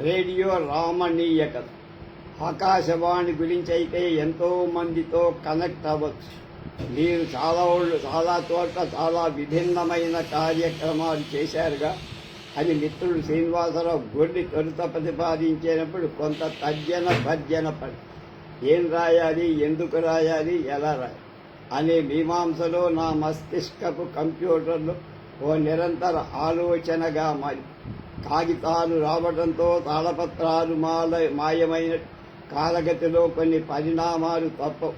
Radio రామణీయకత Akashvani గురించి అయితే ఎంతో మందితో కనెక్ట్ అవ్వచ్చు. మీరు చాలా వాళ్ళు చాలా చోట్ల చాలా విభిన్నమైన కార్యక్రమాలు చేశారుగా. అని మిత్రుడు శ్రీనివాసరావు గొడ్డి తొలుత ప్రతిపాదించినప్పుడు కొంత తర్జన భర్జన పడి ఏం రాయాలి? ఎందుకు రాయాలి? ఎలా రాయాలి? అనే మీమాంసలో నా మస్తిష్కపు కంప్యూటర్లో ఓ నిరంతర ఆలోచనగా మారి కాగితాలు రావడంతో తాళపత్రాలు మాల మాయమైన కాలగతిలో కొన్ని పరిణామాలు తప్ప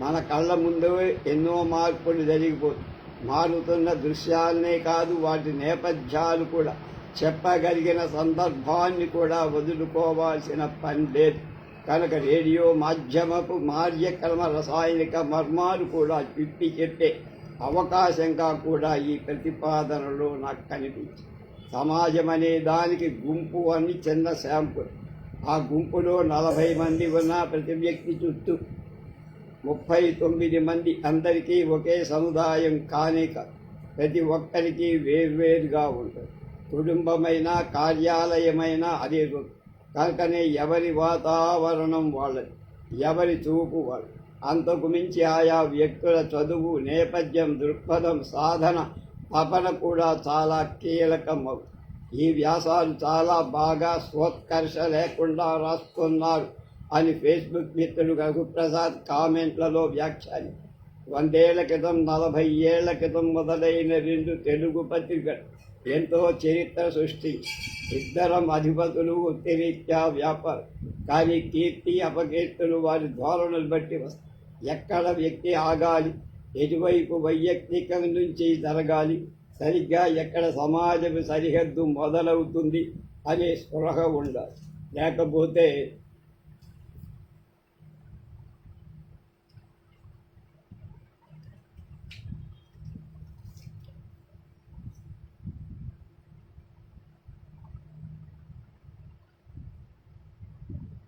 మన కళ్ళ ముందు ఎన్నో మార్పులు జరిగిపోయి మారుతున్న దృశ్యాలనే కాదు వాటి నేపథ్యాలు కూడా. చెప్పగలిగిన సందర్భాన్ని కూడా వదులుకోవాల్సిన పని లేదు. కనుక రేడియో మాధ్యమపు కార్యక్రమ రసాయనిక మర్మాలు కూడా విప్పి చెప్పే అవకాశంగా కూడా ఈ ప్రతిపాదనలో నాకు కనిపించింది. సమాజం అనే దానికి గుంపు అని చిన్న శాంపుల్. ఆ గుంపులో నలభై మంది ఉన్న ప్రతి వ్యక్తి చుట్టూ ముప్పై తొమ్మిది మంది అందరికీ ఒకే సముదాయం కానే కాదు ప్రతి ఒక్కరికి వేర్వేరుగా ఉంటుంది. కుటుంబమైన కార్యాలయమైన అదే కనుకనే ఎవరి వాతావరణం వాళ్ళది ఎవరి చూపు వాళ్ళు అంతకు మించి ఆయా వ్యక్తుల చదువు నేపథ్యం దృక్పథం సాధన తపన కూడా చాలా కీలకం ఈ వ్యాసాలు చాలా బాగా స్వోత్కర్ష లేకుండా రాస్తున్నారు అని ఫేస్బుక్ మిత్రుడు రఘుప్రసాద్ కామెంట్లలో వ్యాఖ్యాని. వందేళ్ళ క్రితం నలభై ఏళ్ళ క్రితం మొదలైన రెండు తెలుగు పత్రికలు ఎంతో చరిత్ర సృష్టి. ఇద్దరం అధిపతులు వృత్తిరీత్యా వ్యాపారం కానీ కీర్తి అపకీర్తులు వారి ధోరణులు బట్టి వస్తాయి ఎక్కడ వ్యక్తి ఆగాలి? ఎటువైపు వైయక్తికం నుంచి జరగాలి సరిగ్గా ఎక్కడ సమాజపు సరిహద్దు మొదలవుతుంది అనే స్పృహ ఉండాలి. లేకపోతే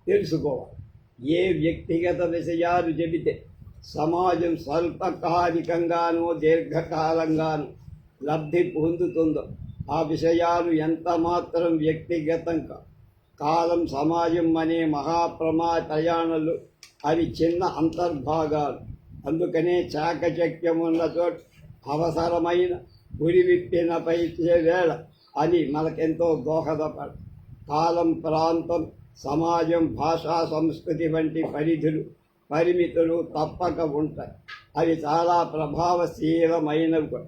తెలుసుకోవాలి. ఏ వ్యక్తిగత విషయాలు చెబితే సమాజం స్వల్పకాలికంగానో దీర్ఘకాలంగానో లబ్ధి పొందుతుందో ఆ విషయాలు ఎంత మాత్రం వ్యక్తిగతం కాలం సమాజం అనే మహాప్రమా ప్రయాణాలు అవి చిన్న అంతర్భాగాలు. అందుకనే చాకచక్యం ఉన్న చోట అవసరమైన గురి విప్పిన పైచే వేళ అది మనకెంతో దోహదపడ కాలం ప్రాంతం సమాజం భాషా సంస్కృతి వంటి పరిధులు పరిమితులు తప్పక ఉంటాయి. అవి చాలా ప్రభావశీలమైనవి.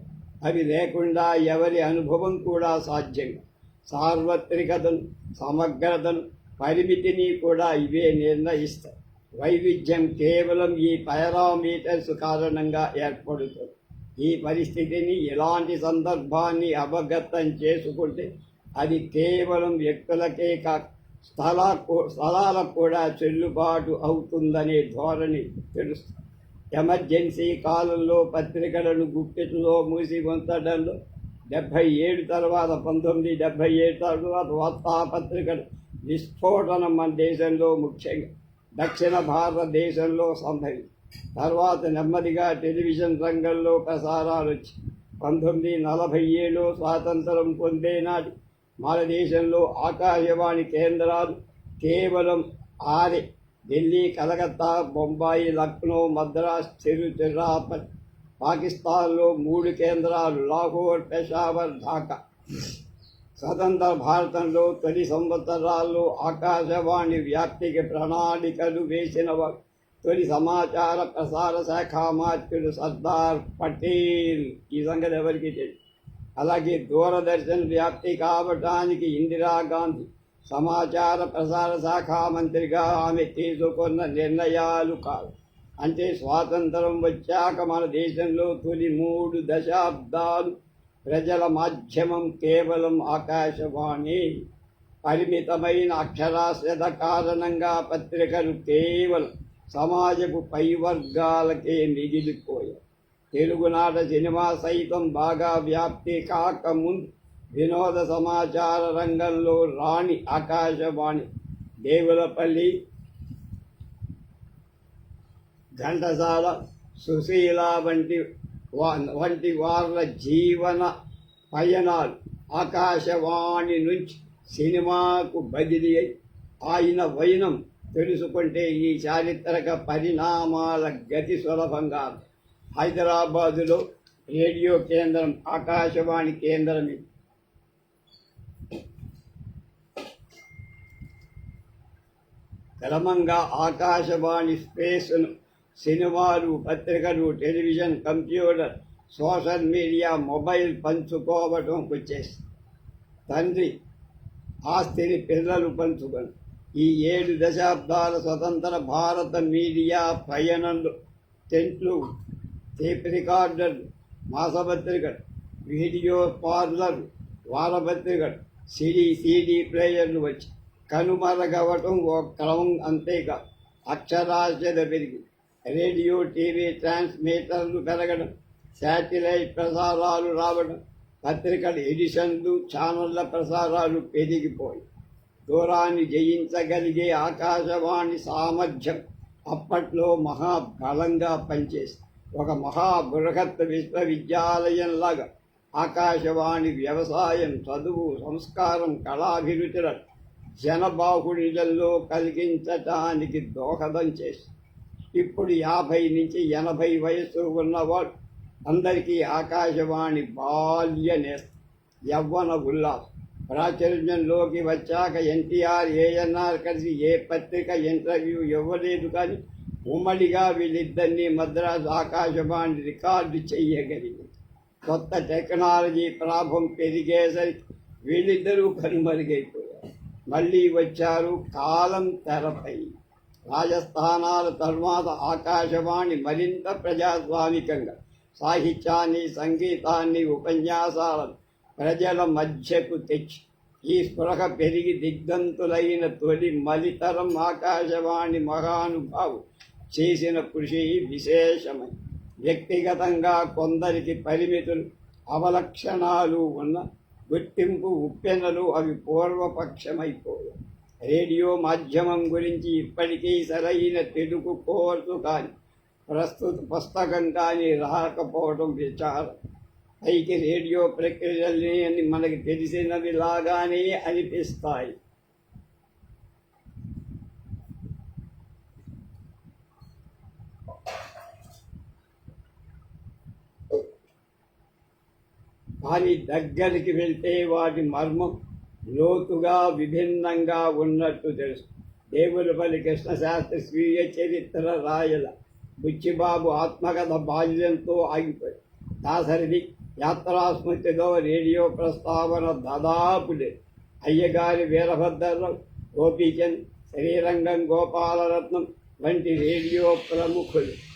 అవి లేకుండా ఎవరి అనుభవం కూడా సాధ్యం సార్వత్రికతను సమగ్రతను పరిమితిని కూడా ఇవే నిర్ణయిస్తాయి. వైవిధ్యం కేవలం ఈ పారామీటర్స్ కారణంగా ఏర్పడుతుంది. ఈ పరిస్థితిని ఎలాంటి సందర్భాన్ని అవగతం చేసుకుంటే అది కేవలం వ్యక్తులకే కాక స్థల స్థలాలకు కూడా చెల్లుబాటు అవుతుందనే ధోరణి తెలుస్తుంది ఎమర్జెన్సీ కాలంలో పత్రికలను గుప్పెట్లో మూసి ఉంచడంలో డెబ్భై ఏడు తర్వాత పంతొమ్మిది డెబ్భై ఏడు తర్వాత వార్తాపత్రికలు విస్ఫోటనం మన దేశంలో ముఖ్యంగా దక్షిణ భారతదేశంలో సంభవించింది. తర్వాత నెమ్మదిగా టెలివిజన్ రంగంలో ప్రసారాలు వచ్చి పంతొమ్మిది నలభై ఏడులో స్వాతంత్రం పొందే నాటి మన దేశంలో ఆకాశవాణి కేంద్రాలు కేవలం ఆరే. ఢిల్లీ కలకత్తా బొంబాయి లక్నో మద్రాస్ తిరుచిరాపల్లి పాకిస్తాన్లో మూడు కేంద్రాలు లాహోర్ పెషావర్ ఢాకా. స్వతంత్ర భారతంలో తొలి సంవత్సరాల్లో ఆకాశవాణి వ్యాప్తికి ప్రణాళికలు వేసిన తొలి సమాచార ప్రసార శాఖ మార్చుడు సర్దార్ పటేల్. ఈ సంగతి ఎవరికి తెలియదు అలాగే దూరదర్శన్ వ్యాప్తి కావటానికి ఇందిరాగాంధీ సమాచార ప్రసార శాఖ మంత్రిగా ఆమె తీసుకున్న నిర్ణయాలు కాదు అంటే స్వాతంత్రం వచ్చాక మన దేశంలో తొలి మూడు దశాబ్దాలు ప్రజల మాధ్యమం కేవలం ఆకాశవాణి. పరిమితమైన అక్షరాస్యత కారణంగా పత్రికలు కేవలం సమాజపు పై వర్గాలకే మిగిలిపోయాయి. తెలుగునాట సినిమా సైతం బాగా వ్యాప్తి కాకముందు వినోద సమాచార రంగంలో రాణి ఆకాశవాణి దేవులపల్లి ఘంటసాల సుశీల వంటి వా- వంటి వాళ్ళ జీవన పయనాలు ఆకాశవాణి నుంచి సినిమాకు బదిలీ అయి ఆయన వైనం తెలుసుకుంటే ఈ చారిత్రక పరిణామాల గతి సులభంగా హైదరాబాదులో రేడియో కేంద్రం ఆకాశవాణి కేంద్రం ఇది. క్రమంగా ఆకాశవాణి స్పేస్ను సినిమాలు పత్రికలు television computer social media mobile పంచుకోవటం వచ్చేసి తండ్రి ఆస్తిని పిల్లలు పంచుకొని ఈ ఏడు దశాబ్దాల స్వతంత్ర భారత మీడియా పయనంలో టెంట్లు టేప్ రికార్డర్లు మాసపత్రికలు వీడియో పార్లర్ వారపత్రికలు సిడి సిడి ప్లేయర్లు వచ్చి కనుమరగవటం ఓ క్రమం అంతేగా అక్షరాస్యత పెరిగి రేడియో టీవీ ట్రాన్స్మీటర్లు పెరగడం శాటిలైట్ ప్రసారాలు రావడం పత్రికల ఎడిషన్లు ఛానళ్ళ ప్రసారాలు పెరిగిపోయి దూరాన్ని జయించగలిగే ఆకాశవాణి సామర్థ్యం అప్పట్లో మహాబలంగా పనిచేసింది. ఒక మహా బృహత్ విశ్వవిద్యాలయంలాగా ఆకాశవాణి వ్యవసాయం చదువు సంస్కారం కళాభిరుచుల జనబాహుళ్యంలో కలిగించటానికి దోహదం చేసి ఇప్పుడు యాభై నుంచి ఎనభై వయస్సు ఉన్నవాడు అందరికీ ఆకాశవాణి బాల్య నేస్తం యవ్వన ఉల్లాసం. ప్రాచుర్యంలోకి వచ్చాక ఎన్టీఆర్ ఏఎన్ఆర్ కలిసి ఏ పత్రిక ఇంటర్వ్యూ ఇవ్వలేదు కానీ ఉమ్మడిగా వీళ్ళిద్దరినీ మద్రాసు ఆకాశవాణి రికార్డు చెయ్యగలిగింది. కొత్త టెక్నాలజీ ప్రాభం పెరిగేసరికి వీళ్ళిద్దరూ కనుమరుగైపోయారు. మళ్ళీ వచ్చారు కాలం తెరపై. రాజస్థానాల తర్వాత ఆకాశవాణి మరింత ప్రజాస్వామికంగా సాహిత్యాన్ని సంగీతాన్ని ఉపన్యాసాలను ప్రజల మధ్యకు తెచ్చి ఈ స్పృహ పెరిగి దిగ్ధంతులైన తొలి మలితరం ఆకాశవాణి మహానుభావు చేసిన కృషి విశేషమై. వ్యక్తిగతంగా కొందరికి పరిమితులు అవలక్షణాలు ఉన్న గుర్తింపు ఉప్పెనలు అవి పూర్వపక్షమైపోయాయి. రేడియో మాధ్యమం గురించి ఇప్పటికీ సరైన తెలుగు కోర్సు కానీ ప్రస్తుత పుస్తకం కానీ రాకపోవడం విచారం. పైకి రేడియో ప్రక్రియలని అని మనకి తెలిసినవి లాగానే అనిపిస్తాయి. కానీ దగ్గరికి వెళ్తే వాటి మర్మం లోతుగా విభిన్నంగా ఉన్నట్టు తెలుసు. దేవులపల్లి కృష్ణశాస్త్రి స్వీయ చరిత్ర రాయల బుచ్చిబాబు ఆత్మకథ బాల్యంతో ఆగిపోయి దాసరిది యాత్రాస్మృతిలో రేడియో ప్రస్తావన దాదాపులే. అయ్యగారి వీరభద్రరావు గోపీచంద్ శ్రీరంగం గోపాలరత్నం వంటి రేడియో ప్రముఖులు.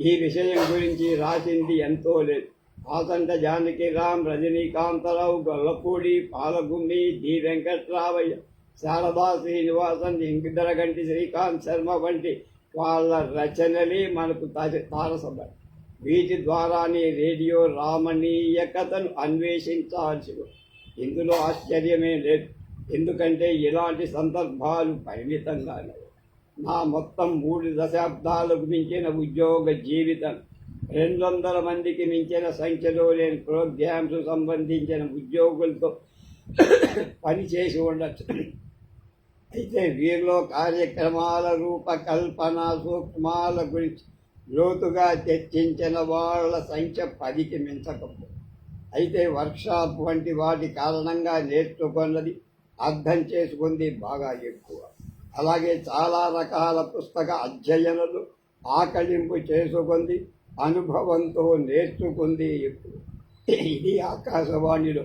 ఈ విషయం గురించి రాసింది ఎంతో లేదు. ఆసంట జానకిరామ్ రజనీకాంతరావు గొల్లపూడి పాలగుమ్మి డి. వెంకట్రావయ్య శారదా శ్రీనివాసన్ ఇంకిదరగంటి శ్రీకాంత్ శర్మ వంటి వాళ్ళ రచనలే మనకు తారసభ వీటి ద్వారానే రేడియో రామణీయకతను అన్వేషించాల్సి ఇందులో ఆశ్చర్యమే లేదు. ఎందుకంటే ఇలాంటి సందర్భాలు పరిమితంగానే నా మొత్తం మూడు దశాబ్దాలకు మించిన ఉద్యోగ జీవితం. రెండు వందల మందికి మించిన సంఖ్యలో నేను ప్రోగ్రామ్స్ సంబంధించిన ఉద్యోగులతో పనిచేసి ఉండొచ్చు. అయితే వీరిలో కార్యక్రమాల రూపకల్పన సూక్ష్మాల గురించి లోతుగా చర్చించిన వాళ్ళ సంఖ్య పదికి మించకపో. అయితే వర్క్షాప్ వంటి వాటి కారణంగా నేర్చుకున్నది అర్థం చేసుకుంది బాగా ఎక్కువ. అలాగే చాలా రకాల పుస్తక అధ్యయనాలు ఆకలింపు చేసుకుంది అనుభవంతో నేర్చుకుంది ఎక్కువ ఇది ఆకాశవాణిలో.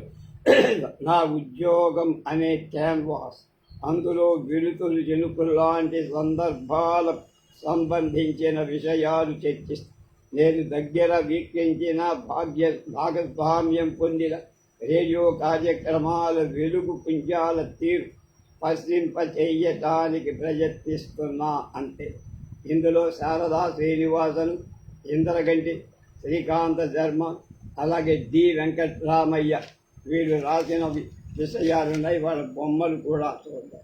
నా ఉద్యోగం అనే క్యాన్వాస్. అందులో విరుతులు జనుకులు లాంటి సందర్భాలకు సంబంధించిన విషయాలు చర్చిస్తాను నేను దగ్గర వీక్షించిన భాగ్య భాగస్వామ్యం పొందిన రేడియో కార్యక్రమాల వెలుగు పుంజాల తీర్పు పశ్చింప ప్రయత్నిస్తున్నా అంతే ఇందులో శారదా శ్రీనివాసన్ ఇంద్రగంటి శ్రీకాంత శర్మ అలాగే డి. వెంకటరామయ్య. వీళ్ళు రాసిన వి- విషయాలున్నాయి. వాళ్ళ బొమ్మలు కూడా చూద్దాం.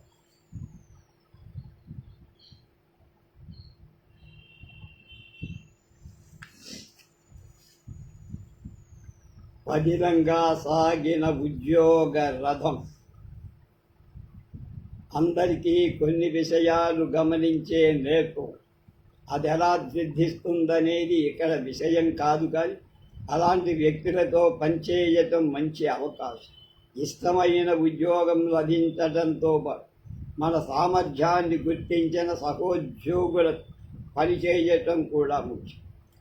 పదిలంగా సాగిన ఉద్యోగ రథం. అందరికీ కొన్ని విషయాలు గమనించే నేర్పు. అది ఎలా సిద్ధిస్తుందనేది ఇక్కడ విషయం కాదు కానీ అలాంటి వ్యక్తులతో పనిచేయటం మంచి అవకాశం. ఇష్టమైన ఉద్యోగం లభించడంతో పాటు మన సామర్థ్యాన్ని గుర్తించిన సహోద్యోగుల పనిచేయటం కూడా ముఖ్యం.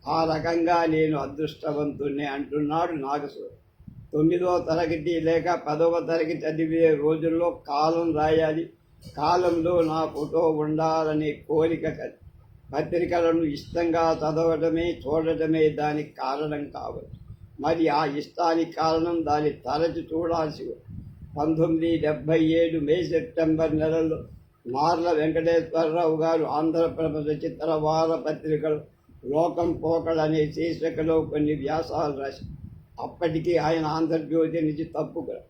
ఆ రకంగా నేను అదృష్టవంతుణ్ణి అంటున్నాడు నాగసూరు తొమ్మిదవ తరగతి లేక పదవ తరగతి చదివే రోజుల్లో కాలం రాయాలి. కాలంలో నా ఫోటో ఉండాలనే కోరిక పత్రికలను ఇష్టంగా చదవడమే చూడటమే దానికి కారణం కావచ్చు. మరి ఆ ఇష్టానికి కారణం దాన్ని తరచి చూడాల్సి పంతొమ్మిది డెబ్భై ఏడు మే సెప్టెంబర్ నెలలో మార్ల వెంకటేశ్వరరావు గారు ఆంధ్రప్రభ చిత్ర వార పత్రికలు లోకం పోకడ అనే శీర్షికలో కొన్ని వ్యాసాలు రాసి అప్పటికీ ఆయన ఆంధ్రజ్యోతి నుంచి తప్పుకురా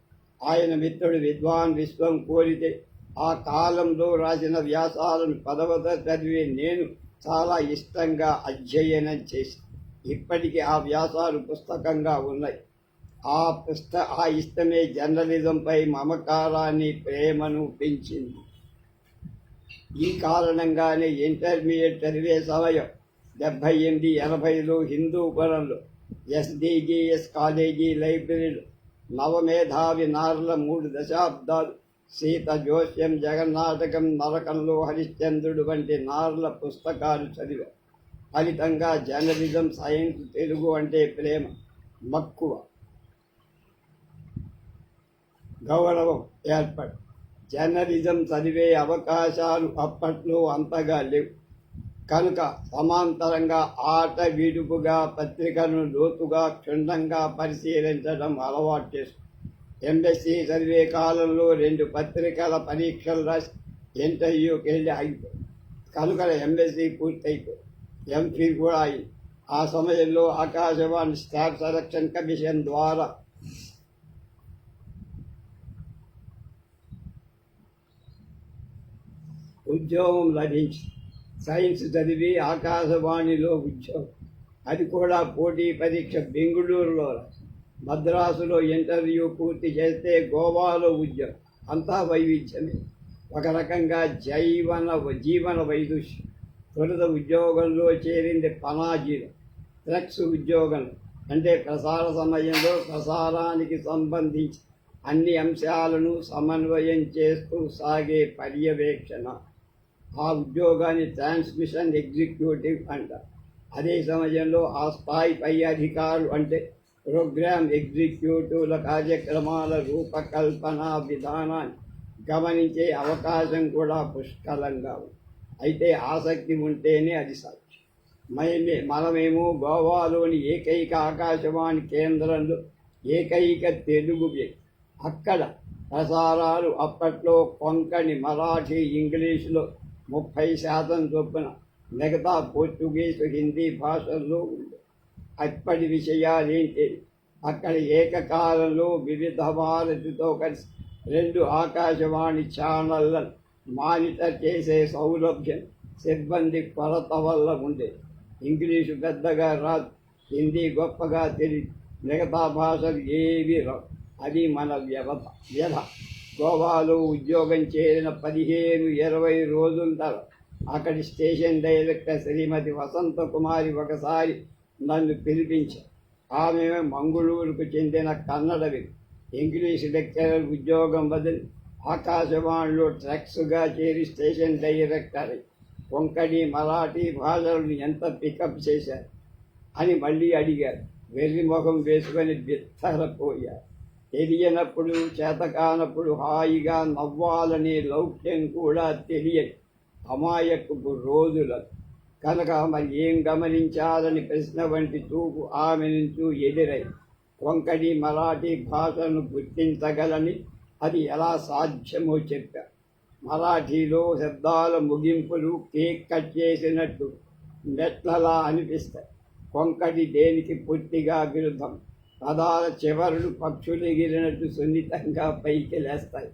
ఆయన మిత్రుడు విద్వాన్ విశ్వం కోరితే ఆ కాలంలో రాసిన వ్యాసాలను పదవత చదివి నేను చాలా ఇష్టంగా అధ్యయనం చేసి ఇప్పటికీ ఆ వ్యాసాలు పుస్తకంగా ఉన్నాయి. ఆ పుస్త ఆ ఇష్టమే జర్నలిజంపై మమకారాన్ని ప్రేమను పెంచింది. ఈ కారణంగానే ఇంటర్మీడియట్ చదివే సమయం డెబ్భై ఎనిమిది ఎనభైలో హిందూపురంలో ఎస్డిజిఎస్ కాలేజీ లైబ్రరీలో నవమేధావి నార్ల మూడు దశాబ్దాలు సీత జోస్యం జగన్నాటకం నరకంలో హరిశ్చంద్రుడు వంటి నార్ల పుస్తకాలు చదివా. ఫలితంగా జర్నలిజం సైన్స్ తెలుగు అంటే ప్రేమ మక్కువ గౌరవం ఏర్పడి. జర్నలిజం చదివే అవకాశాలు అప్పట్లో అంతగా లేవు. కనుక సమాంతరంగా ఆట విడుపుగా పత్రికలను లోతుగా క్షుణ్ణంగా పరిశీలించడం అలవాటు చేసుకు ఎంఎస్సీ చదివే కాలంలో రెండు పత్రికల పరీక్షలు రాసి ఇంటర్వ్యూకి వెళ్ళి ఆగిపోయి కనుక ఎంఎస్సి పూర్తయిపోయి ఎంపీ కూడా అయింది ఆ సమయంలో ఆకాశవాణి స్టాఫ్ సెలక్షన్ కమిషన్ ద్వారా ఉద్యోగం లభించి. సైన్స్ చదివి ఆకాశవాణిలో ఉద్యోగం. అది కూడా పోటీ పరీక్ష బెంగళూరులో మద్రాసులో ఇంటర్వ్యూ పూర్తి చేస్తే గోవాలో ఉద్యోగం. అంతా వైవిధ్యమే. ఒక రకంగా జైవన జీవన వైదుష్యం తొలుత ఉద్యోగంలో చేరింది పనాజీలో. ఫ్లెక్స్ ఉద్యోగం అంటే ప్రసార సమయంలో ప్రసారానికి సంబంధించి అన్ని అంశాలను సమన్వయం చేస్తూ సాగే పర్యవేక్షణ. ఆ ఉద్యోగాన్ని ట్రాన్స్మిషన్ ఎగ్జిక్యూటివ్ అంటారు. అదే సమయంలో ఆ స్థాయి పై అధికారులు అంటే ప్రోగ్రామ్ ఎగ్జిక్యూటివ్ల కార్యక్రమాల రూపకల్పన విధానాన్ని గమనించే అవకాశం కూడా పుష్కలంగా ఉంది. అయితే ఆసక్తి ఉంటేనే అది సాధ్యం. మేమే మనమేమో గోవాలోని ఏకైక ఆకాశవాణి కేంద్రంలో ఏకైక తెలుగు వ్యక్తి. అక్కడ ప్రసారాలు అప్పట్లో కొంకణి మరాఠీ ఇంగ్లీషులో ముప్పై శాతం చొప్పున మిగతా పోర్చుగీసు హిందీ భాషల్లో ఉంది అప్పటి విషయాలేంటి అక్కడ ఏకకాలంలో వివిధ భారతితో కలిసి రెండు ఆకాశవాణి ఛానళ్ళను మానిటర్ చేసే సౌలభ్యం సిబ్బంది కొరత వల్ల ఉండేది ఇంగ్లీషు పెద్దగా రాదు హిందీ గొప్పగా తెలియదు మిగతా భాషలు ఏవి రావు. అది మన వ్యవత వ్యధ. గోవాలో ఉద్యోగం చేరిన పదిహేను ఇరవై రోజుల తర్వాత అక్కడి స్టేషన్ డైరెక్టర్ శ్రీమతి వసంత కుమారి ఒకసారి నన్ను పిలిపించారు ఆమె మంగళూరుకు చెందిన కన్నడ ఇంగ్లీష్ లెక్చరర్ ఉద్యోగం వదిలి ఆకాశవాణిలో ట్రక్స్గా చేరి స్టేషన్ డైరెక్టర్. కొంకణి మరాఠీ భాషలను ఎంత పికప్ చేశారు? అని మళ్ళీ అడిగారు. వెర్రి ముఖం వేసుకొని బిత్తరపోయారు. తెలియనప్పుడు చేతకానప్పుడు హాయిగా నవ్వాలనే లౌక్యం కూడా తెలియదు. అమాయకపు రోజులకు కనుక మరి ఏం గమనించాలని ప్రశ్న వంటి చూపు ఆమె నుంచి ఎదురై కొంకణి మరాఠీ భాషను గుర్తించగలని అది ఎలా సాధ్యమో చెప్పారు మరాఠీలో శబ్దాల ముగింపులు కేక్ కట్ చేసినట్టు మెట్లలా అనిపిస్తాయి. కొంకటి దేనికి పూర్తిగా విరుద్ధం? పదాల చివరలు పక్షులు ఎగిరినట్టు సున్నితంగా పైకి లేస్తాయి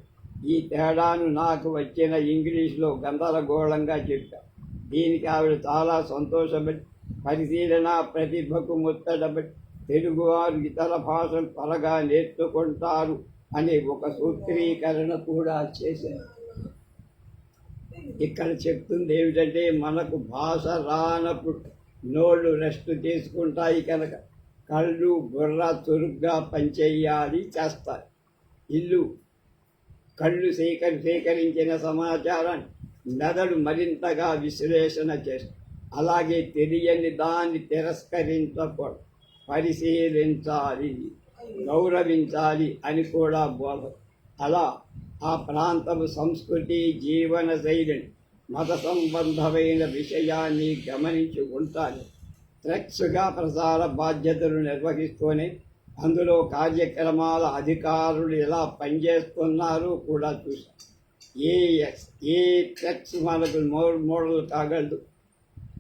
ఈ తేడాను నాకు వచ్చిన ఇంగ్లీష్లో గందరగోళంగా చెప్పాను దీనికి ఆవిడ చాలా సంతోషపడి పరిశీలన ప్రతిభకు ముత్తడబడి తెలుగువారు ఇతర భాషలు త్వరగా నేర్చుకుంటారు అనే ఒక సూత్రీకరణ కూడా చేశారు. ఇక్కడ చెప్తుంది ఏమిటంటే మనకు భాష రానప్పుడు నోళ్ళు రెస్ట్ తీసుకుంటాయి కనుక కళ్ళు బుర్ర చురుగ్గా పనిచేయాలి చేస్తారు. ఇల్లు కళ్ళు సేకరి సేకరించిన సమాచారాన్ని మెదడు మరింతగా విశ్లేషణ చేస్తుంది అలాగే తెలియని దాన్ని తిరస్కరించకూడదు. పరిశీలించాలి గౌరవించాలి అని కూడా బోధ. అలా ఆ ప్రాంతము సంస్కృతి జీవన శైలిని మత సంబంధమైన విషయాన్ని గమనించి ఉంటాను ట్రెక్స్గా ప్రసార బాధ్యతలు నిర్వహిస్తూనే అందులో కార్యక్రమాల అధికారులు ఎలా పనిచేస్తున్నారో కూడా చూశాను ఏ ఏ టెక్స్ మనకు మో- మోడల్ కాగలదు.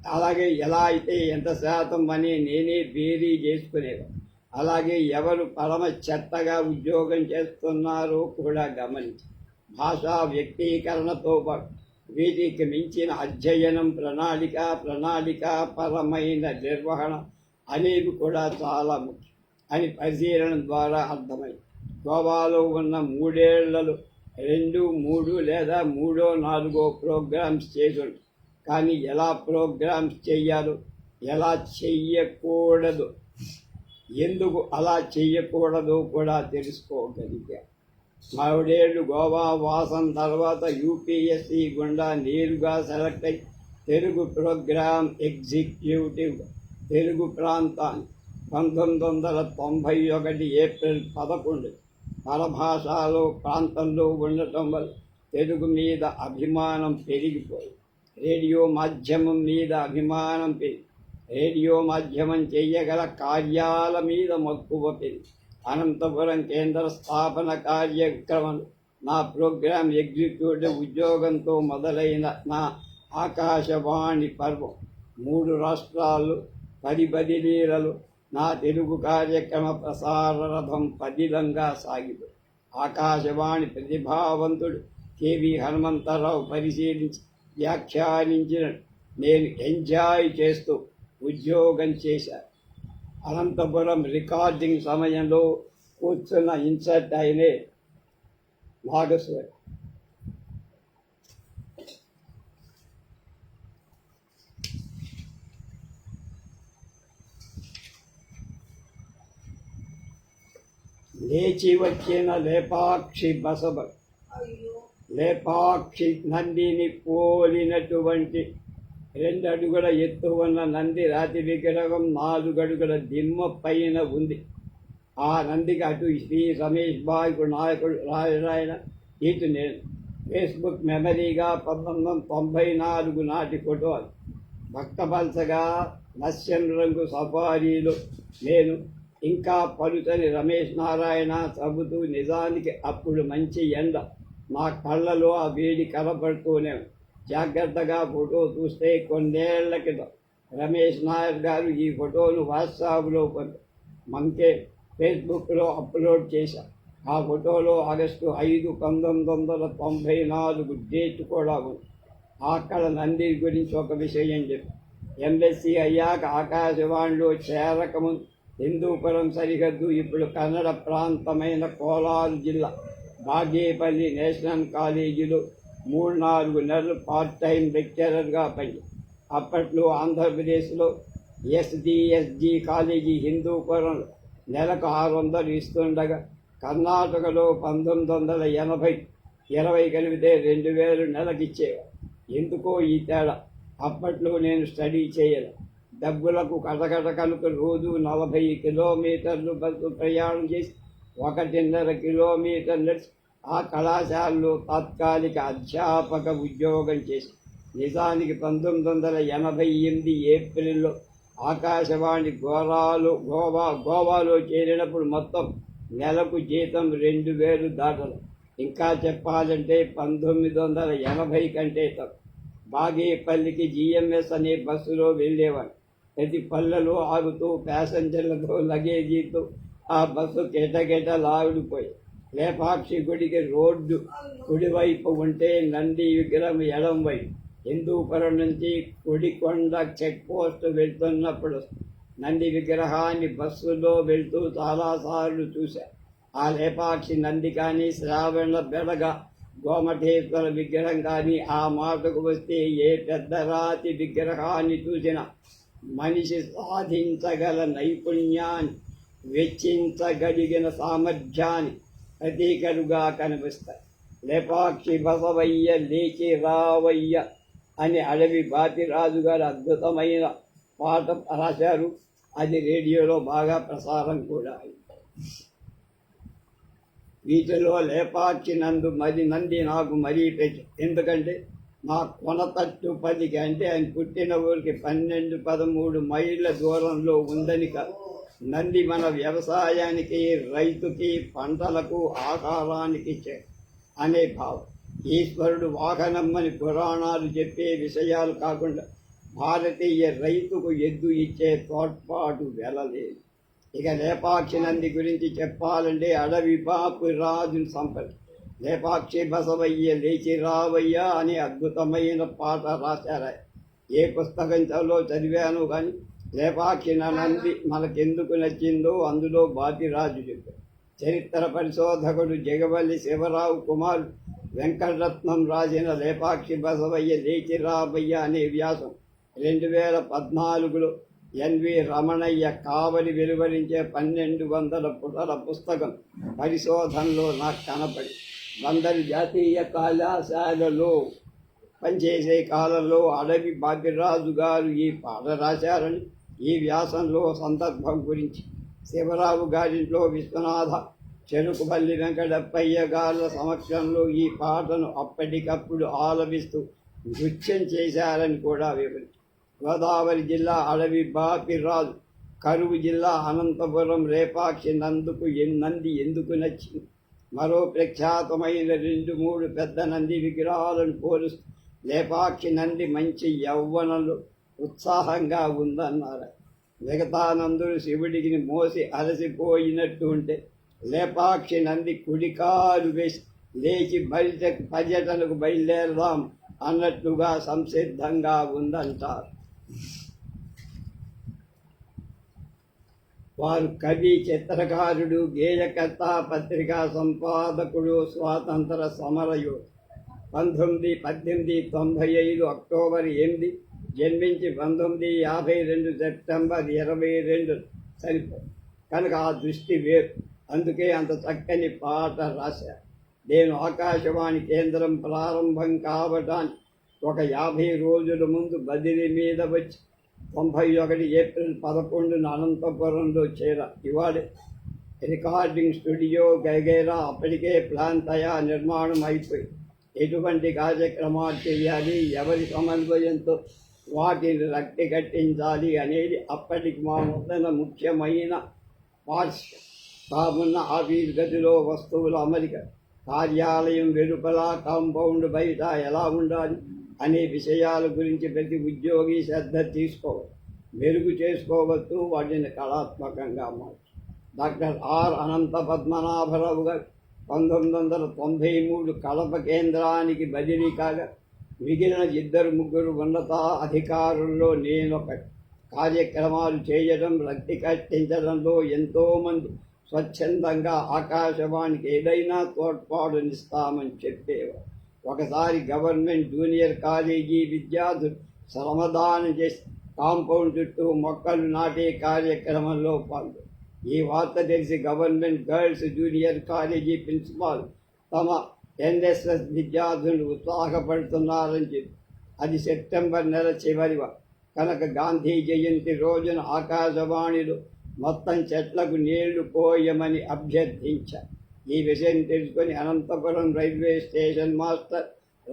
అలాగే ఎలా అయితే ఎంత శాతం అని నేనే బేరీ చేసుకునేవాడు అలాగే ఎవరు పరమ చెత్తగా ఉద్యోగం చేస్తున్నారో కూడా గమనించి భాషా వ్యక్తీకరణతో పాటు వీటికి మించిన అధ్యయనం ప్రణాళిక ప్రణాళిక పరమైన నిర్వహణ అనేవి కూడా చాలా ముఖ్యం. అని పరిశీలన ద్వారా అర్థమైంది. గోవాలో ఉన్న మూడేళ్ళలో రెండు మూడు లేదా మూడో నాలుగో ప్రోగ్రామ్స్ చేసి కానీ ఎలా ప్రోగ్రామ్స్ చేయాలో ఎలా చెయ్యకూడదు? ఎందుకు అలా చెయ్యకూడదు కూడా తెలుసుకోగలిగా. మావిడేళ్ళు గోవా వాసం తర్వాత యూపీఎస్సీ గుండా నేరుగా సెలెక్ట్ అయి తెలుగు ప్రోగ్రామ్ ఎగ్జిక్యూటివ్ తెలుగు ప్రాంతాన్ని పంతొమ్మిది వందల తొంభై ఒకటి ఏప్రిల్ పదకొండు పరభాషలో ప్రాంతంలో ఉండటం వల్ల తెలుగు మీద అభిమానం పెరిగిపోయి రేడియో మాధ్యమం మీద అభిమానం పెరిగి రేడియో మాధ్యమం చేయగల కార్యాల మీద మక్కువ పెరిగి అనంతపురం కేంద్ర స్థాపన కార్యక్రమం నా ప్రోగ్రాం ఎగ్జిక్యూటివ్ ఉద్యోగంతో మొదలైన నా ఆకాశవాణి పర్వం మూడు రాష్ట్రాలు పది బదిలీలలో నా తెలుగు కార్యక్రమ ప్రసార రథం పదిలంగా సాగిదు. ఆకాశవాణి ప్రతిభావంతుడు కేవి హనుమంతరావు పరిశీలించి వ్యాఖ్యానించిన నేను ఎంజాయ్ చేస్తూ ఉద్యోగం చేశాను అనంతపురం రికార్డింగ్ సమయంలో కూర్చున్న ఇన్సర్ట్ అయినే నాగేశ్వరి లేచి వచ్చిన లేపాక్షి బసబ లేపాక్షి నందిని పోలినటువంటి రెండు అడుగుల ఎత్తు ఉన్న నంది రాతి విగ్రహం నాలుగు అడుగుల దిమ్మ పైన ఉంది. ఆ నందికి అటు శ్రీ రమేష్ బాబు నాయకుడు రాయరాయన ఇటు నేను ఫేస్బుక్ మెమరీగా పంతొమ్మిది వందల తొంభై నాలుగు నాటి ఫోటో భక్తపల్సగా నశ్యం రంగు సఫారీలో నేను ఇంకా పలుచని రమేష్ నారాయణ చదువుతూ నిజానికి అప్పుడు మంచి ఎండ. మా కళ్ళలో ఆ వేడి కనపడుతూనే జాగ్రత్తగా ఫోటో చూస్తే కొన్నేళ్ళ క్రితం రమేష్ నాయర్ గారు ఈ ఫోటోను వాట్సాప్లో మంకే ఫేస్బుక్లో అప్లోడ్ చేశారు ఆ ఫోటోలో ఆగస్టు ఐదు పంతొమ్మిది వందల తొంభై నాలుగు డేట్ కూడా ఉంది. అక్కడ నంది గురించి ఒక విషయం చెప్పి. ఎంఎస్సీ అయ్యాక ఆకాశవాణిలో చేరకముందు హిందూపురం సరిహద్దు ఇప్పుడు కన్నడ ప్రాంతమైన కోలారు జిల్లా. బాగేపల్లి నేషనల్ కాలేజీలో మూడు నాలుగు నెలలు పార్ట్ టైం లెక్చరర్గా పని. అప్పట్లో ఆంధ్రప్రదేశ్లో ఎస్డిఎస్జి కాలేజీ హిందూపురం నెలకు ఆరు వందలు ఇస్తుండగా కర్ణాటకలో పంతొమ్మిది వందల ఎనభై ఇరవై కలిపితే రెండు వేలు నెలకిచ్చేవారు. ఎందుకో ఈ తేడా? అప్పట్లో నేను స్టడీ చేయను డబ్బులకు కటకట కనుక రోజు నలభై కిలోమీటర్లు బస్సు ప్రయాణం చేసి ఒకటిన్నర కిలోమీటర్ నడిచి ఆ కళాశాలలో తాత్కాలిక అధ్యాపక ఉద్యోగం చేసి నిజానికి పంతొమ్మిది వందల ఎనభై ఎనిమిది ఏప్రిల్లో ఆకాశవాణి గోరాలో గోవా గోవాలో చేరినప్పుడు మొత్తం నెలకు జీతం రెండు వేలు దాటలు. ఇంకా చెప్పాలంటే పంతొమ్మిది వందల ఎనభై కంటే తక్కువ. బాగేపల్లికి జిఎంఎస్ అనే బస్సులో వెళ్ళేవాడు ప్రతి పల్లెలో ఆగుతూ ప్యాసింజర్లతో లగేజీతో ఆ బస్సు కెటకెట లాగుడిపోయి లేపాక్షి గుడికి రోడ్డు కుడివైపు ఉంటే నంది విగ్రహం ఎడం వైపు. హిందూపురం నుంచి కొడికొండ చెక్ పోస్ట్ వెళ్తున్నప్పుడు నంది విగ్రహాన్ని బస్సులో వెళ్తూ చాలాసార్లు చూశా. ఆ లేపాక్షి నంది కానీ శ్రావణ బెడగ గోమఠేశ్వర విగ్రహం కానీ ఆ మాటకు వస్తే ఏ పెద్ద రాతి విగ్రహాన్ని చూసినా మనిషి సాధించగల నైపుణ్యాన్ని వెచ్చించగలిగిన సామర్థ్యాన్ని ప్రతీకలుగా కనిపిస్తాయి. లేపాక్షి బసవయ్య లేచి రావయ్య అని అడవి బాపిరాజు గారు అద్భుతమైన పాట రాశారు. అది రేడియోలో బాగా ప్రసారం కూడా అయింది. వీటిలో లేపాక్షి నందు మరి నంది నాకు మరీ ఎందుకంటే మా కొనతట్టు పదికి అంటే ఆయన పుట్టిన ఊరికి పన్నెండు పదమూడు మైళ్ళ దూరంలో ఉందని నంది మన వ్యవసాయానికి రైతుకి పంటలకు ఆకారానికి అనే భావం. ఈశ్వరుడు వాహనమ్మని పురాణాలు చెప్పే విషయాలు కాకుండా భారతీయ రైతుకు ఎద్దు ఇచ్చే తోడ్పాటు వెలలేదు. ఇక లేపాక్షి నంది గురించి చెప్పాలంటే అడవి బాపు రాజుని సంపద. లేపాక్షి బసవయ్య లేచి రావయ్య అని అద్భుతమైన పాట రాశారు ఏ పుస్తకం చలో చదివాను కానీ లేపాక్షి నంది మనకెందుకు నచ్చిందో అందులో బాపిరాజు చెప్పారు చరిత్ర పరిశోధకుడు జగవల్లి శివరావు కుమార్ వెంకటరత్నం రాసిన లేపాక్షి బసవయ్య లేచి రావయ్య అనే వ్యాసం రెండు వేల పద్నాలుగులో ఎన్వి రమణయ్య కావలి వెలువరించే పన్నెండు వందల పుటల పుస్తకం పరిశోధనలో నాకు కనపడి అందరి జాతీయ కళాశాలలో పనిచేసే కాలంలో అడవి భాగ్యరాజు గారు ఈ పాట రాశారని ఈ వ్యాసంలో సందర్భం గురించి శివరావు గారింట్లో విశ్వనాథ చెరుకుపల్లి వెంకటప్పయ్య గారుల సమక్షంలో ఈ పాటను అప్పటికప్పుడు ఆలపిస్తూ నృత్యం చేశారని కూడా వివరించారు గోదావరి జిల్లా అడవి బాపిరాజు కరువు జిల్లా అనంతపురం రేపాక్షి నందుకు నంది ఎందుకు నచ్చింది? మరో ప్రఖ్యాతమైన రెండు మూడు పెద్ద నంది విగ్రహాలను పోలుస్తూ లేపాక్షి నంది మంచి యవ్వనలు ఉత్సాహంగా ఉందన్నారు. మిగతా నందులు శివుడికి మోసి అలసిపోయినట్టు ఉంటే లేపాక్షి నంది కుడికాలు వేసి లేచి బయట పర్యటనకు బయలుదేరదాం అన్నట్టుగా సంసిద్ధంగా ఉందంటారు. వారు కవి చిత్రకారుడు గేయకర్త పత్రికా సంపాదకుడు స్వాతంత్ర సమరయు. పంతొమ్మిది పద్దెనిమిది తొంభై ఐదు అక్టోబర్ ఎనిమిది జన్మించి పంతొమ్మిది యాభై రెండు సెప్టెంబర్ ఇరవై రెండు చనిపోయి కనుక ఆ దృష్టి వేరు. అందుకే అంత చక్కని పాట రాశారు నేను ఆకాశవాణి కేంద్రం ప్రారంభం కావటానికి ఒక యాభై రోజుల ముందు బదిలీ మీద వచ్చి తొంభై ఒకటి ఏప్రిల్ పదకొండున అనంతపురంలో చేర. ఇవాళ రికార్డింగ్ స్టూడియో గైగైరా అప్పటికే ప్లాన్ తయారు నిర్మాణం అయిపోయి. ఎటువంటి కార్యక్రమాలు చేయాలి ఎవరి సమన్వయంతో వాటిని రక్తి కట్టించాలి అనేది అప్పటికి మా మొదల ముఖ్యమైన పార్ట్స్ తామున్న ఆఫీస్ గదిలో వస్తువుల అమరిక. కార్యాలయం వెలుపల కాంపౌండ్ బయట ఎలా ఉండాలి? అనే విషయాల గురించి ప్రతి ఉద్యోగి శ్రద్ధ తీసుకోవాలి. మెరుగు చేసుకోవచ్చు వాటిని కళాత్మకంగా మార్చు. డాక్టర్ ఆర్ అనంత పద్మనాభరావు గారు పంతొమ్మిది వందల తొంభై మూడు కడప కేంద్రానికి బదిలీ కాగా మిగిలిన ఇద్దరు ముగ్గురు ఉన్నత అధికారుల్లో నేనొక కార్యక్రమాలు చేయడం రక్తి కట్టించడంలో ఎంతోమంది స్వచ్ఛందంగా ఆకాశవాణికి ఏదైనా తోడ్పాటునిస్తామని చెప్పేవారు. ఒకసారి గవర్నమెంట్ జూనియర్ కాలేజీ విద్యార్థులు శ్రమదానం చేసి కాంపౌండ్ చుట్టూ మొక్కలు నాటే కార్యక్రమంలో పాల్గొ ఈ వార్త తెలిసి government girls junior college principal తమ ఎన్ఎస్ఎస్ విద్యార్థులు ఉత్సాహపడుతున్నారని చెప్పి. అది సెప్టెంబర్ నెల చివరి కనుక గాంధీ జయంతి రోజున ఆకాశవాణిలో మొత్తం చెట్లకు నీళ్ళు పోయమని అభ్యర్థించారు ఈ విషయం తెలుసుకొని అనంతపురం రైల్వే స్టేషన్ మాస్టర్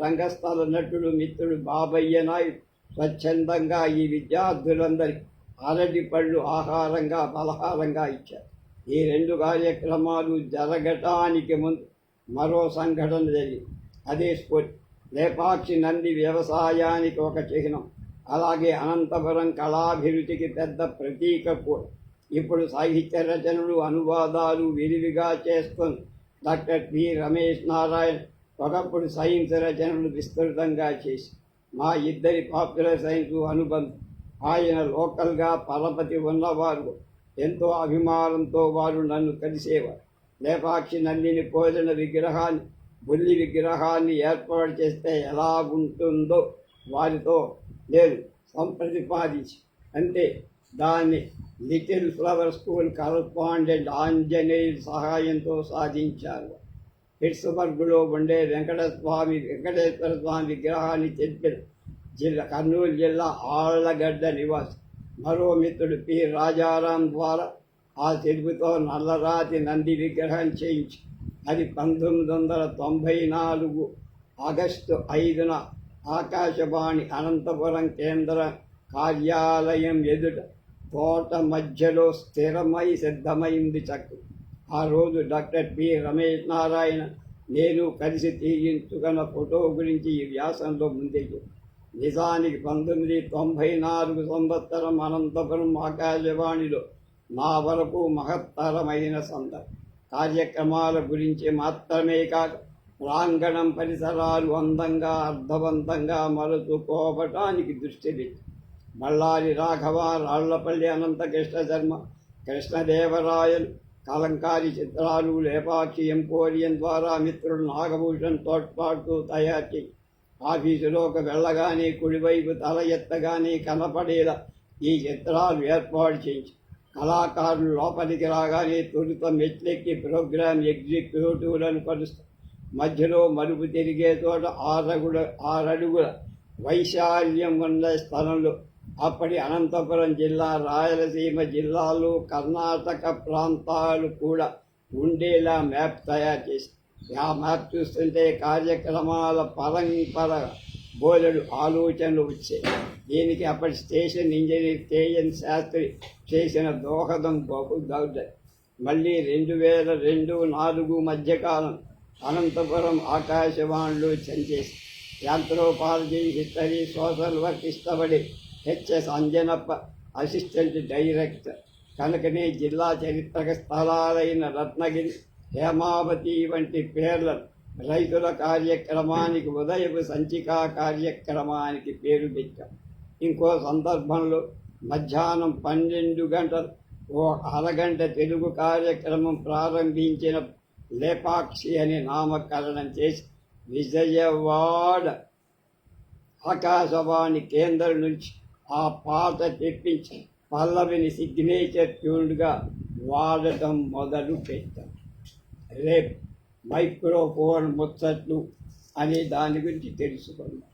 రంగస్థల నటుడు మిత్రుడు బాబయ్య నాయుడు స్వచ్ఛందంగా ఈ విద్యార్థులందరి అరటి పళ్ళు ఆహారంగా పలహారంగా ఇచ్చారు. ఈ రెండు కార్యక్రమాలు జరగటానికి ముందు మరో సంఘటన జరిగింది. అదే స్ఫూర్తి. లేపాక్షి నంది వ్యవసాయానికి ఒక చిహ్నం. అలాగే అనంతపురం కళాభిరుచికి పెద్ద ప్రతీక కూడా. ఇప్పుడు సాహిత్య రచనలు అనువాదాలు విరివిగా చేస్తుంది డాక్టర్ పి. రమేష్ నారాయణ ఒకప్పుడు సైన్స్ రచనలు విస్తృతంగా చేసి మా ఇద్దరి పాపులర్ సైన్స్ అనుబంధం. ఆయన లోకల్గా పరపతి ఉన్నవారు. ఎంతో అభిమానంతో వారు నన్ను కలిసేవారు. లేపాక్షి నందిని పోలిన విగ్రహాన్ని బుల్లి విగ్రహాన్ని ఏర్పాటు చేస్తే ఎలా ఉంటుందో వారితో నేను సంప్రతిపాదించి అంటే దాన్ని little flower school correspondent Anjaneya సహాయంతో సాధించారు. పిట్స్బర్గ్లో ఉండే వెంకటస్వామి వెంకటేశ్వర స్వామి విగ్రహాన్ని తెచ్చిన జిల్లా కర్నూలు జిల్లా ఆళ్ళగడ్డ నివాసి. మరో మిత్రుడు పి. రాజారాం ద్వారా ఆ తెలుగుతో నల్లరాతి నంది విగ్రహం చేయించి అది పంతొమ్మిది వందల తొంభై నాలుగు ఆగస్టు ఐదున ఆకాశవాణి అనంతపురం కేంద్ర కార్యాలయం ఎదుట తోట మధ్యలో స్థిరమై సిద్ధమైంది చక్కు. ఆ రోజు డాక్టర్ పి. రమేష్ నారాయణ నేను కలిసి తీయించుకున్న ఫోటో గురించి ఈ వ్యాసంలో ముందే నిజానికి పంతొమ్మిది తొంభై నాలుగు సంవత్సరం అనంతపురం ఆకాశవాణిలో నా వరకు మహత్తరమైన సందర్భం కార్యక్రమాల గురించి మాత్రమే కాక ప్రాంగణం పరిసరాలు అందంగా అర్థవంతంగా మరచుకోవటానికి దృష్టి పెట్టి. బళ్ళారి రాఘవ రాళ్ళపల్లి అనంత కృష్ణ శర్మ కృష్ణదేవరాయలు కలంకారి చిత్రాలు లేపాక్షి ఎంపోరియం ద్వారా మిత్రుడు నాగభూషణ్ తోడ్పాటు తయారు చేయి ఆఫీసులోకి వెళ్ళగానే కుడివైపు తల ఎత్తగానే కనపడేలా ఈ చిత్రాలు ఏర్పాటు చేయించి కళాకారులు లోపలికి రాగానే తొలుత మెట్లెక్కి ప్రోగ్రామ్ ఎగ్జిక్యూటివ్లను కలుస్తారు మధ్యలో మలుపు తిరిగే చోట ఆరగుడ ఆరడుగుల వైశాల్యం ఉన్న స్థలంలో అప్పటి అనంతపురం జిల్లా రాయలసీమ జిల్లాలు కర్ణాటక ప్రాంతాలు కూడా ఉండేలా మ్యాప్ తయారు చేసి ఆ మ్యాప్ చూస్తుంటే కార్యక్రమాల పరంపర బోలెడు ఆలోచనలు వచ్చాయి. దీనికి అప్పటి స్టేషన్ ఇంజనీర్ కేఎన్ శాస్త్రి చేసిన దోహదం గొప్ప గౌడ మళ్ళీ రెండు వేల రెండు నాలుగు మధ్యకాలం అనంతపురం ఆకాశవాణిలో చంచేసి యాంత్రోపాలజీ హిస్టరీ సోషల్ వర్క్ ఇష్టపడి హెచ్ఎస్ అంజనప్ప అసిస్టెంట్ డైరెక్టర్ కనుకనే జిల్లా చరిత్రక స్థలాలైన రత్నగిరి హేమావతి వంటి పేర్ల రైతుల కార్యక్రమానికి ఉదయపు సంచికా కార్యక్రమానికి పేరు పెట్టాం. ఇంకో సందర్భంలో మధ్యాహ్నం పన్నెండు గంటలు ఓ అరగంట తెలుగు కార్యక్రమం ప్రారంభించిన లేపాక్షి అని నామకరణం చేసి విజయవాడ ఆకాశవాణి కేంద్రం నుంచి ఆ పాట తెప్పించి పల్లవిని సిగ్నేచర్ ట్యూన్గా వాడటం మొదలు పెట్టాం రేపు మైక్రోఫోన్ ముచ్చట్లు అనే దాని గురించి తెలుసుకుందాం.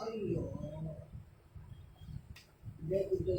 అయ్యో లేకుంటే